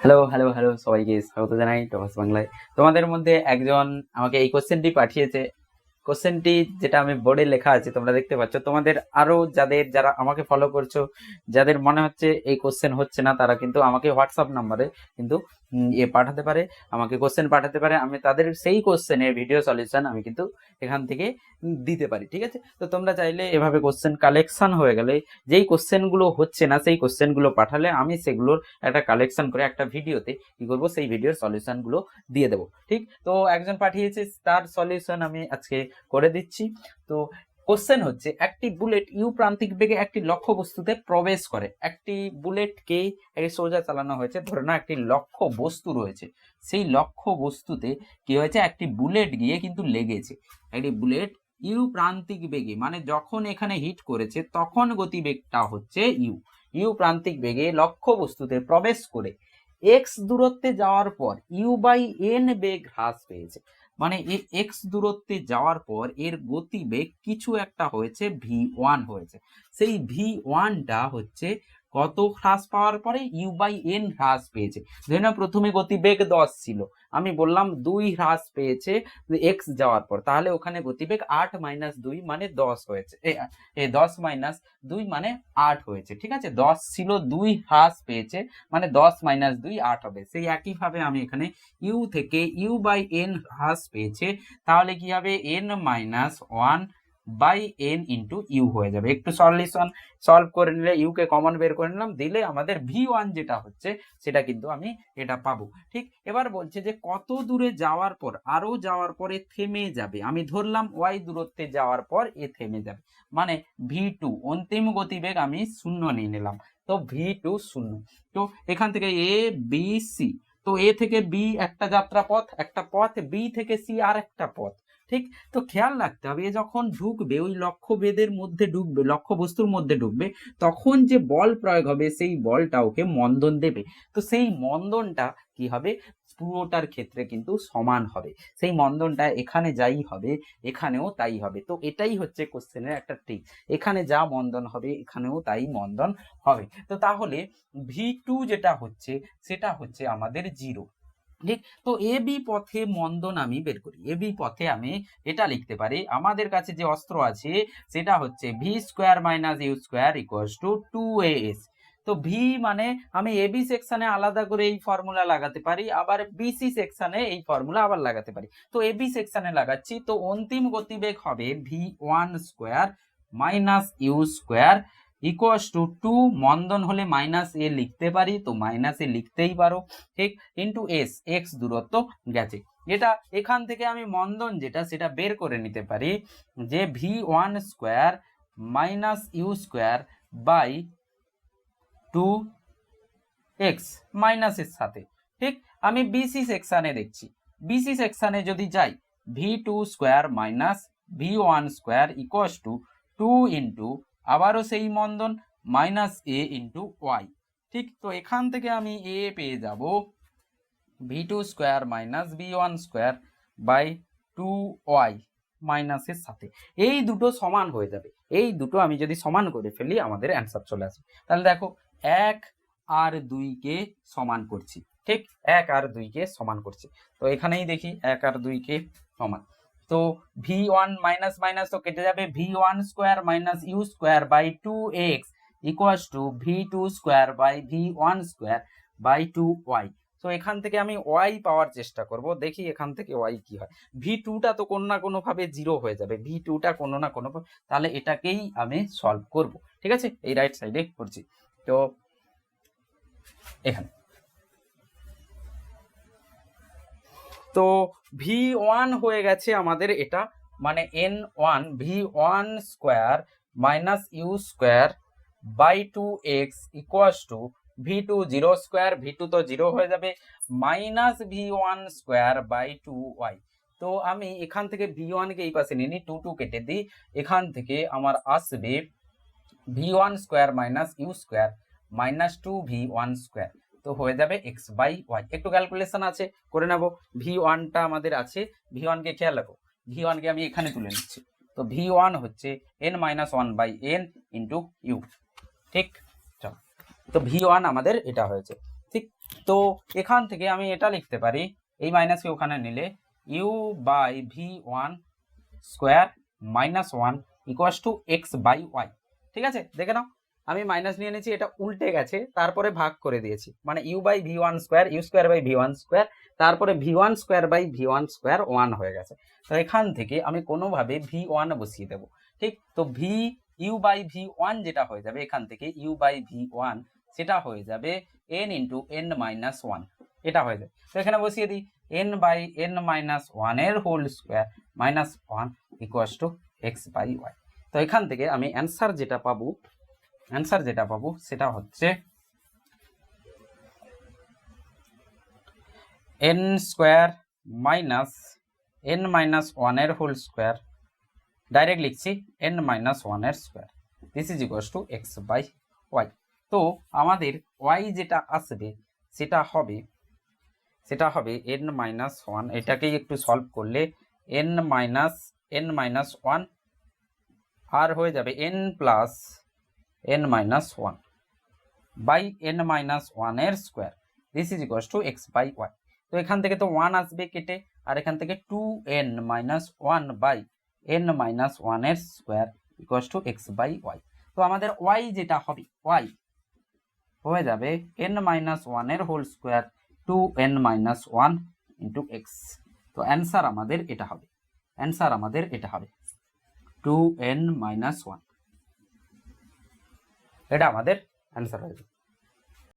Hello hello hello সবাইকে স্বাগত জানাই টপাস বাংলায়। তোমাদের মধ্যে একজন আমাকে এই কোশ্চেনটি পাঠিয়েছে কোশ্চেনটি যেটা আমি বোর্ডে লেখা আছে, তোমরা দেখতে পাচ্ছ। তোমাদের আরও যাদের, যারা আমাকে ফলো করছ, যাদের মনে হচ্ছে এই কোশ্চেন হচ্ছে না, তারা কিন্তু আমাকে হোয়াটসঅ্যাপ নাম্বারে কিন্তু এ পাঠাতে পারে, আমাকে কোশ্চেন পাঠাতে পারে। আমি তাদের সেই কোশ্চেনের ভিডিও সলিউশন আমি কিন্তু এখান থেকে দিতে পারি, ঠিক আছে? তো তোমরা চাইলে এভাবে কোশ্চেন কালেকশন হয়ে গেলে, যেই কোশ্চেনগুলো হচ্ছে না, সেই কোশ্চেনগুলো পাঠালে আমি সেগুলোর একটা কালেকশন করে একটা ভিডিওতে কি করব, সেই ভিডিওর সলিউশনগুলো দিয়ে দেবো, ঠিক? তো একজন পাঠিয়েছে, তার সলিউশন আমি আজকে করে দিচ্ছি। তো কোশ্চেন হচ্ছে, একটি বুলেট ইউ প্রান্তিক বেগে একটি লক্ষ্য বস্তুতে প্রবেশ করে। একটি বুলেটকে এই সোজা চালানো হয়েছে, ধরে না একটি লক্ষ্য বস্তু রয়েছে। সেই লক্ষ্য বস্তুতে কি হয়েছে? একটি বুলেট গিয়ে কিন্তু লেগেছে। একটি বুলেট ইউ প্রান্তিক বেগে মানে যখন এখানে হিট করেছে, তখন গতিবেগটা হচ্ছে ইউ। ইউ প্রান্তিক বেগে লক্ষ্য বস্তুতে প্রবেশ করে এক্স দূরত্বে যাওয়ার পর ইউ বাই এন বেগ হ্রাস পেয়েছে। মানে এই এক্স দূরত্বে যাওয়ার পর এর গতিবেগ কিছু একটা হয়েছে ভি ওয়ান হয়েছে। সেই ভি ওয়ানটা হচ্ছে কত হ্রাস পাওয়ার পরে ইউ বাই এন হ্রাস পেয়েছে। ধরে নাও প্রথমে গতিবেগ দশ ছিল। আমি বললাম দুই হ্রাস পেয়েছে এক্স যাওয়ার পর। তাহলে ওখানে গতিবেগ আট মাইনাস দুই মানে দশ হয়েছে। এ দশ মাইনাস দুই মানে আট হয়েছে। ঠিক আছে? দশ ছিল, দুই হ্রাস পেয়েছে মানে দশ মাইনাস দুই আট হবে। সেই একইভাবে আমি এখানে ইউ থেকে ইউ বাই এন হ্রাস পেয়েছে। তাহলে কি হবে? N minus one by n into u হয়ে যাবে। একটু সলিউশন সলভ করে নিলে ইউ কে কমন বের করে নিলাম, দিলে আমাদের ভি ওয়ান যেটা হচ্ছে, সেটা কিন্তু আমি এটা পাবো। ঠিক, এবার বলছে যে কত দূরে যাওয়ার পর, আরও যাওয়ার পরে থেমে যাবে। আমি ধরলাম ওয়াই দূরত্বে যাওয়ার পর এ থেমে যাবে। মানে ভি টু অন্তিম গতিবেগ আমি শূন্য নিয়ে নিলাম। তো ভি টু শূন্য। তো এখান থেকে এ বি সি তো এ থেকে বি একটা যাত্রা পথ একটা পথ বি থেকে সি আর একটা পথ। ঠিক? তো খেয়াল রাখতে হবে যখন ঢুকবে, ওই লক্ষ্য বেদের মধ্যে ঢুকবে লক্ষ্য বস্তুর মধ্যে ঢুকবে তখন যে বল প্রয়োগ হবে, সেই বলটা ওকে মন্দন দেবে। তো সেই মন্দনটা কি হবে? পুরোটার ক্ষেত্রে কিন্তু সমান হবে। সেই মন্দনটা এখানে যাই হবে, এখানেও তাই হবে। তো এটাই হচ্ছে কোশ্চেনের একটা ট্রিক এখানে যা মন্দন হবে, এখানেও তাই মন্দন হবে। তো তাহলে ভি টু যেটা হচ্ছে, সেটা হচ্ছে আমাদের জিরো ঠিক? তো এ বি পথে মন্দন আমি বের করি। এ বি পথে আমি এটা লিখতে পারি, আমাদের কাছে যে অস্ত্র আছে, সেটা হচ্ছে v square minus u square equals to two a s তো ভি মানে আমি এ বি সেকশনে আলাদা করে এই ফর্মুলা লাগাতে পারি, আবার বিসি সেকশনে এই ফর্মুলা আবার লাগাতে পারি। তো এ বি সেকশনে লাগাচ্ছি, তো অন্তিম গতিবেগ হবে v one square minus u square equals to two মন্দন হলে মাইনাস এ লিখতে পারি, তো মাইনাস এ লিখতেই পারো। ঠিক? ইন্টু এস এক্স দূরত্ব গেছে। এটা এখান থেকে আমি মন্দন যেটা, সেটা বের করে নিতে পারি যে v one square minus u square by two x মাইনাসের সাথে। ঠিক? আমি বিসি সেকশানে দেখছি। বিসি সেকশানে যদি যাই v two square minus v one square equals to two into আবারও সেই মন্দন মাইনাস এ ইন্টু ওয়াই ঠিক, তো এখান থেকে আমি এ পেয়ে যাব v two square minus v one square by two y মাইনাসের সাথে। এই দুটো সমান হয়ে যাবে। এই দুটো আমি যদি সমান করে ফেলি, আমাদের অ্যান্সার চলে আসবে। তাহলে দেখো, এক আর দুইকে সমান করছি। ঠিক, এক আর দুইকে সমান করছি। তো এখানেই দেখি, এক আর দুইকে সমান। তো ভি ওয়ান মাইনাস মাইনাস তো কেটে যাবে v one square minus u square by two x equals to v two square by v one square by two y তো এখান থেকে আমি ওয়াই পাওয়ার চেষ্টা করব। দেখি এখান থেকে ওয়াই কি হয়। ভি টুটা তো কোনো না কোনো ভাবে জিরো হয়ে যাবে। ভি টুটা কোনো না কোনো তাহলে এটাকেই আমি সলভ করব। ঠিক আছে? এই রাইট সাইডে করছি। তো, এখানে। তো ভি ওয়ান হয়ে গেছে আমাদের এটা মানে n one v one square minus u square by two x equals to v two zero square v two তো জিরো হয়ে যাবে minus v one square by two y তো আমি এখান থেকে ভি ওয়ানকে এই পাশে নিয়ে নিই টু টু কেটে দিই, এখান থেকে আমার আসবে v one square minus u square minus two v one square তো হয়ে যাবে এক্স বাই ওয়াই একটু ক্যালকুলেশন আছে, করে নেব। ভি ওয়ানটা আমাদের আছে ভি ওয়ানকে খেয়াল রাখো। ভি ওয়ানকে আমি এখানে তুলে নিচ্ছি। তো ভি ওয়ান হচ্ছে n minus one by n into u ঠিক? চলো। তো ভি ওয়ান আমাদের এটা হয়েছে। ঠিক? তো এখান থেকে আমি এটা লিখতে পারি, এই মাইনাসকে ওখানে নিলে u by v one square minus one equals to x by y ঠিক আছে? দেখে নাও। আমি মাইনাস নিয়ে নিয়েছি, এটা উল্টে গেছে, তারপরে ভাগ করে দিয়েছি। মানে u by v one square u square by v one square তারপরে v one square by v one square one হয়ে গেছে। তো এখান থেকে আমি কোনোভাবে ভি ওয়ান বসিয়ে দেবো। ঠিক? তো v u by v one যেটা হয়ে যাবে, এখান থেকে ইউ বাই ভি ওয়ান সেটা হয়ে যাবে n into n minus one এটা হয়ে যাবে। তো এখানে বসিয়ে দিই। এন বাই এন মাইনাস ওয়ানের whole square minus one equals to x by y তো এখান থেকে আমি অ্যান্সার যেটা পাবো অ্যান্সার যেটা পাবো সেটা হচ্ছে n square minus n minus ওয়ানের হোল স্কোয়ার ডাইরেক্ট লিখছি এন মাইনাস ওয়ানের square this is equals to x by y তো আমাদের ওয়াই যেটা আসবে, সেটা হবে সেটা হবে এন মাইনাস ওয়ান এটাকেই একটু সলভ করলে n minus n minus one আর হয়ে যাবে n plus n minus one by n minus ওয়ানের square this is equals to x by y তো এখান থেকে তো ওয়ান আসবে কেটে, আর এখান থেকে two n minus one by n minus ওয়ানের square equals to x by y তো আমাদের ওয়াই যেটা হবে ওয়াই হয়ে যাবে এন মাইনাস ওয়ানের whole square two n minus one into x তো অ্যান্সার আমাদের এটা হবে অ্যান্সার আমাদের এটা হবে টু এন মাইনাস ওয়ান এটা আমাদের অ্যান্সার হবে